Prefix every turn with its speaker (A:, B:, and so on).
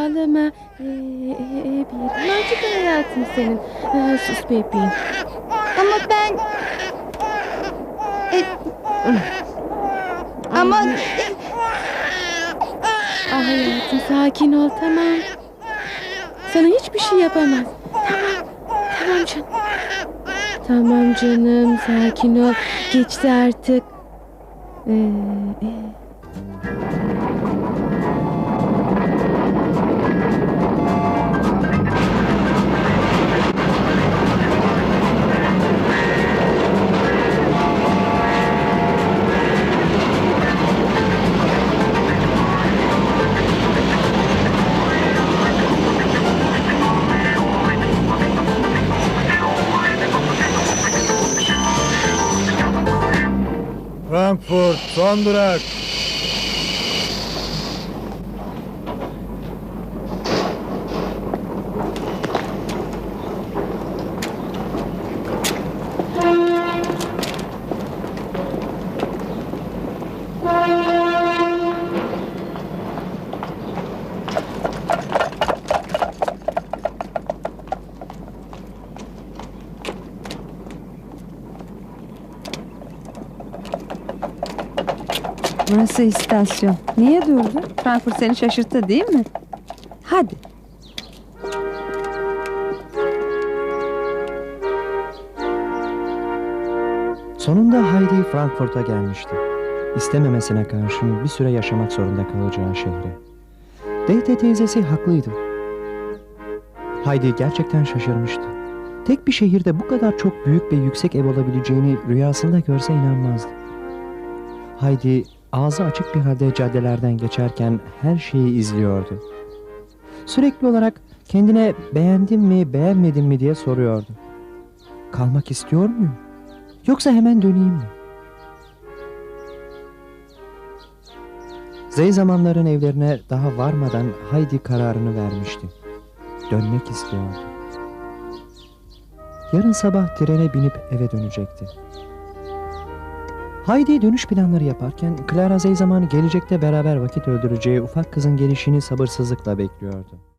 A: ağlama. Ee, e, bir yalancı hayatım senin. Aa, sus bebeğim.
B: Ama ben... E, ama...
A: Ah hayatım sakin ol tamam. Sana hiçbir şey yapamaz. Tamam. Tamam canım. Tamam canım sakin ol. Geçti artık. Ee, e.
C: Frankfurt son durak.
D: Burası istasyon. Niye durdun? Frankfurt seni şaşırttı değil mi? Hadi.
E: Sonunda Heidi Frankfurt'a gelmişti. İstememesine karşın bir süre yaşamak zorunda kalacağı şehre. Date teyzesi haklıydı. Heidi gerçekten şaşırmıştı. Tek bir şehirde bu kadar çok büyük ve yüksek ev olabileceğini rüyasında görse inanmazdı. Heidi ağzı açık bir halde caddelerden geçerken her şeyi izliyordu. Sürekli olarak kendine beğendim mi beğenmedim mi diye soruyordu. Kalmak istiyor muyum? Yoksa hemen döneyim mi? Zey zamanların evlerine daha varmadan Haydi kararını vermişti. Dönmek istiyordu. Yarın sabah trene binip eve dönecekti. Haydi dönüş planları yaparken Clara Zeyzaman gelecekte beraber vakit öldüreceği ufak kızın gelişini sabırsızlıkla bekliyordu.